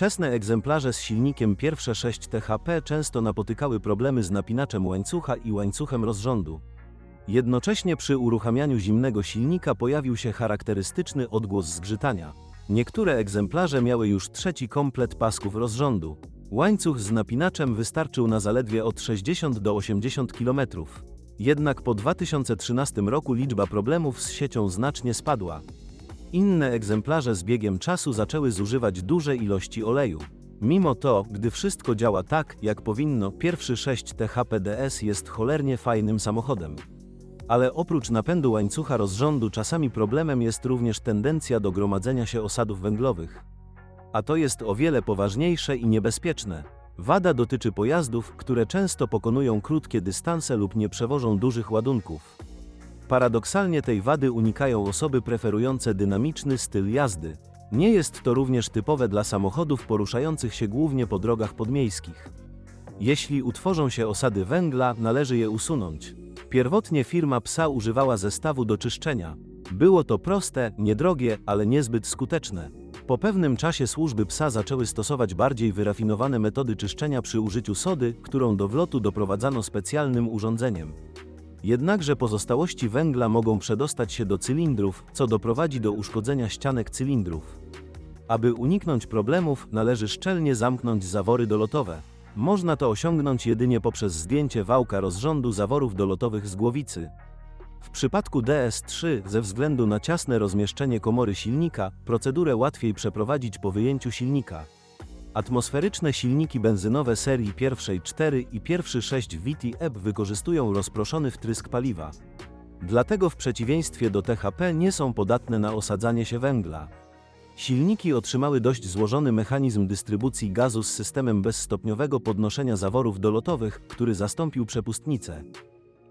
Wczesne egzemplarze z silnikiem pierwsze 6 THP często napotykały problemy z napinaczem łańcucha i łańcuchem rozrządu. Jednocześnie przy uruchamianiu zimnego silnika pojawił się charakterystyczny odgłos zgrzytania. Niektóre egzemplarze miały już trzeci komplet pasków rozrządu. Łańcuch z napinaczem wystarczył na zaledwie od 60 do 80 km. Jednak po 2013 roku liczba problemów z siecią znacznie spadła. Inne egzemplarze z biegiem czasu zaczęły zużywać duże ilości oleju. Mimo to, gdy wszystko działa tak, jak powinno, pierwszy 6 THPDS jest cholernie fajnym samochodem. Ale oprócz napędu łańcucha rozrządu czasami problemem jest również tendencja do gromadzenia się osadów węglowych. A to jest o wiele poważniejsze i niebezpieczne. Wada dotyczy pojazdów, które często pokonują krótkie dystanse lub nie przewożą dużych ładunków. Paradoksalnie tej wady unikają osoby preferujące dynamiczny styl jazdy. Nie jest to również typowe dla samochodów poruszających się głównie po drogach podmiejskich. Jeśli utworzą się osady węgla, należy je usunąć. Pierwotnie firma psa używała zestawu do czyszczenia. Było to proste, niedrogie, ale niezbyt skuteczne. Po pewnym czasie służby psa zaczęły stosować bardziej wyrafinowane metody czyszczenia przy użyciu sody, którą do wlotu doprowadzano specjalnym urządzeniem. Jednakże pozostałości węgla mogą przedostać się do cylindrów, co doprowadzi do uszkodzenia ścianek cylindrów. Aby uniknąć problemów, należy szczelnie zamknąć zawory dolotowe. Można to osiągnąć jedynie poprzez zdjęcie wałka rozrządu zaworów dolotowych z głowicy. W przypadku DS3, ze względu na ciasne rozmieszczenie komory silnika, procedurę łatwiej przeprowadzić po wyjęciu silnika. Atmosferyczne silniki benzynowe serii pierwszej 4 i pierwszy 6 VT-EP wykorzystują rozproszony wtrysk paliwa. Dlatego w przeciwieństwie do THP nie są podatne na osadzanie się węgla. Silniki otrzymały dość złożony mechanizm dystrybucji gazu z systemem bezstopniowego podnoszenia zaworów dolotowych, który zastąpił przepustnicę.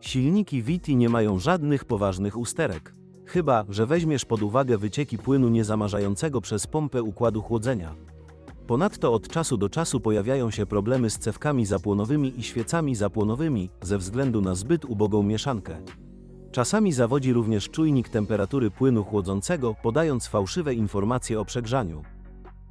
Silniki VT nie mają żadnych poważnych usterek. Chyba, że weźmiesz pod uwagę wycieki płynu niezamarzającego przez pompę układu chłodzenia. Ponadto od czasu do czasu pojawiają się problemy z cewkami zapłonowymi i świecami zapłonowymi ze względu na zbyt ubogą mieszankę. Czasami zawodzi również czujnik temperatury płynu chłodzącego, podając fałszywe informacje o przegrzaniu.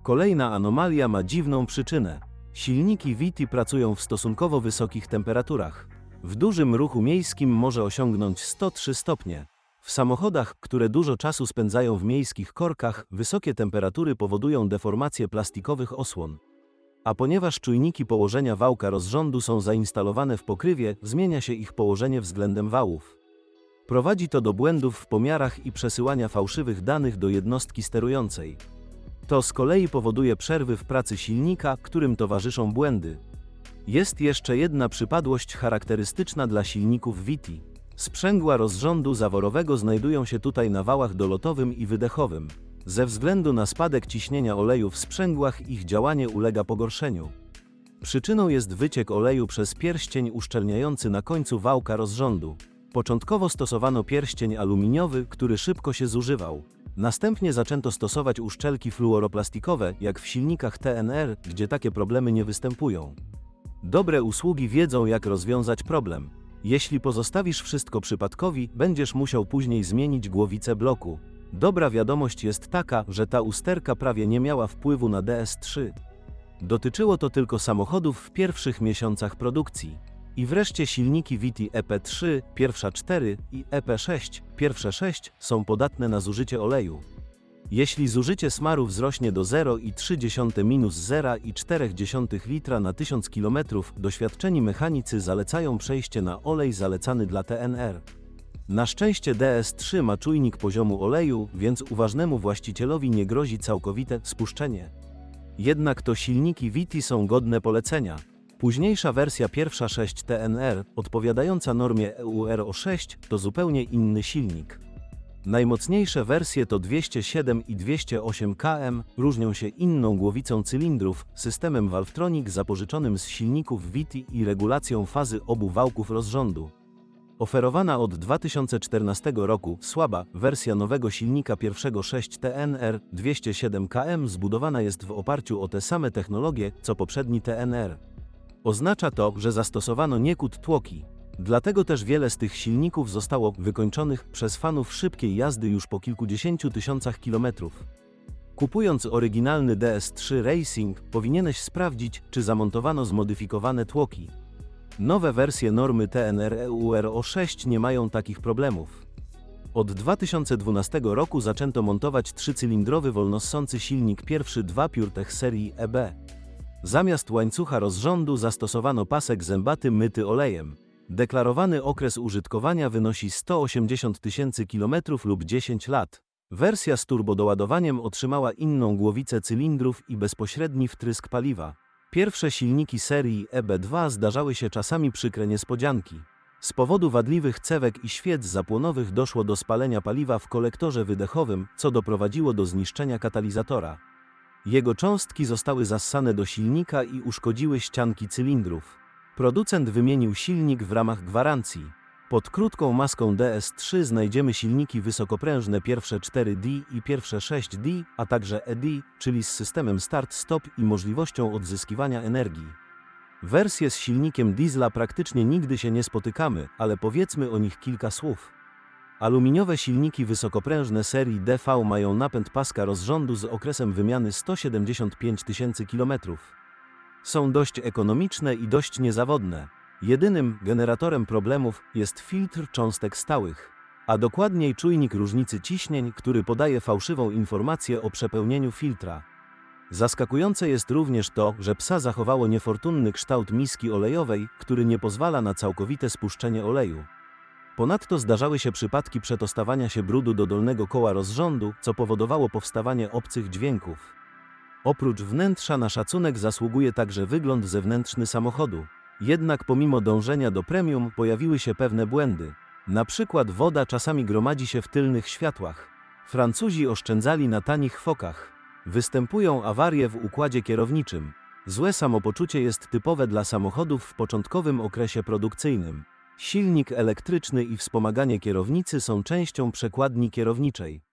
Kolejna anomalia ma dziwną przyczynę. Silniki VT pracują w stosunkowo wysokich temperaturach. W dużym ruchu miejskim może osiągnąć 103 stopnie. W samochodach, które dużo czasu spędzają w miejskich korkach, wysokie temperatury powodują deformację plastikowych osłon. A ponieważ czujniki położenia wałka rozrządu są zainstalowane w pokrywie, zmienia się ich położenie względem wałów. Prowadzi to do błędów w pomiarach i przesyłania fałszywych danych do jednostki sterującej. To z kolei powoduje przerwy w pracy silnika, którym towarzyszą błędy. Jest jeszcze jedna przypadłość charakterystyczna dla silników VT. Sprzęgła rozrządu zaworowego znajdują się tutaj na wałach dolotowym i wydechowym. Ze względu na spadek ciśnienia oleju w sprzęgłach ich działanie ulega pogorszeniu. Przyczyną jest wyciek oleju przez pierścień uszczelniający na końcu wałka rozrządu. Początkowo stosowano pierścień aluminiowy, który szybko się zużywał. Następnie zaczęto stosować uszczelki fluoroplastikowe, jak w silnikach TNR, gdzie takie problemy nie występują. Dobre usługi wiedzą, jak rozwiązać problem. Jeśli pozostawisz wszystko przypadkowi, będziesz musiał później zmienić głowicę bloku. Dobra wiadomość jest taka, że ta usterka prawie nie miała wpływu na DS3. Dotyczyło to tylko samochodów w pierwszych miesiącach produkcji. I wreszcie silniki VT EP3, pierwsza 4 i EP6, pierwsze 6 są podatne na zużycie oleju. Jeśli zużycie smaru wzrośnie do 0,3 minus 0,4 litra na 1000 km, doświadczeni mechanicy zalecają przejście na olej zalecany dla TNR. Na szczęście DS3 ma czujnik poziomu oleju, więc uważnemu właścicielowi nie grozi całkowite spuszczenie. Jednak to silniki VT są godne polecenia. Późniejsza wersja pierwsza 6 TNR, odpowiadająca normie E EUR 6, to zupełnie inny silnik. Najmocniejsze wersje to 207 i 208 km, różnią się inną głowicą cylindrów, systemem Valvetronic zapożyczonym z silników VT i regulacją fazy obu wałków rozrządu. Oferowana od 2014 roku, słaba, wersja nowego silnika pierwszego 6 TNR 207 km zbudowana jest w oparciu o te same technologie, co poprzedni TNR. Oznacza to, że zastosowano niekód tłoki. Dlatego też wiele z tych silników zostało wykończonych przez fanów szybkiej jazdy już po kilkudziesięciu tysiącach kilometrów. Kupując oryginalny DS3 Racing, powinieneś sprawdzić, czy zamontowano zmodyfikowane tłoki. Nowe wersje normy TNR EURO 6 nie mają takich problemów. Od 2012 roku zaczęto montować trzycylindrowy wolnossący silnik pierwszy 2 PureTech serii EB. Zamiast łańcucha rozrządu zastosowano pasek zębaty myty olejem. Deklarowany okres użytkowania wynosi 180 tysięcy km lub 10 lat. Wersja z turbodoładowaniem otrzymała inną głowicę cylindrów i bezpośredni wtrysk paliwa. Pierwsze silniki serii EB2 zdarzały się czasami przykre niespodzianki. Z powodu wadliwych cewek i świec zapłonowych doszło do spalenia paliwa w kolektorze wydechowym, co doprowadziło do zniszczenia katalizatora. Jego cząstki zostały zassane do silnika i uszkodziły ścianki cylindrów. Producent wymienił silnik w ramach gwarancji. Pod krótką maską DS3 znajdziemy silniki wysokoprężne pierwsze 4D i pierwsze 6D, a także ED, czyli z systemem start-stop i możliwością odzyskiwania energii. Wersje z silnikiem diesla praktycznie nigdy się nie spotykamy, ale powiedzmy o nich kilka słów. Aluminiowe silniki wysokoprężne serii DV mają napęd paska rozrządu z okresem wymiany 175 tysięcy km. Są dość ekonomiczne i dość niezawodne. Jedynym generatorem problemów jest filtr cząstek stałych, a dokładniej czujnik różnicy ciśnień, który podaje fałszywą informację o przepełnieniu filtra. Zaskakujące jest również to, że psa zachowało niefortunny kształt miski olejowej, który nie pozwala na całkowite spuszczenie oleju. Ponadto zdarzały się przypadki przetostawania się brudu do dolnego koła rozrządu, co powodowało powstawanie obcych dźwięków. Oprócz wnętrza na szacunek zasługuje także wygląd zewnętrzny samochodu. Jednak pomimo dążenia do premium pojawiły się pewne błędy. Na przykład woda czasami gromadzi się w tylnych światłach. Francuzi oszczędzali na tanich fokach. Występują awarie w układzie kierowniczym. Złe samopoczucie jest typowe dla samochodów w początkowym okresie produkcyjnym. Silnik elektryczny i wspomaganie kierownicy są częścią przekładni kierowniczej.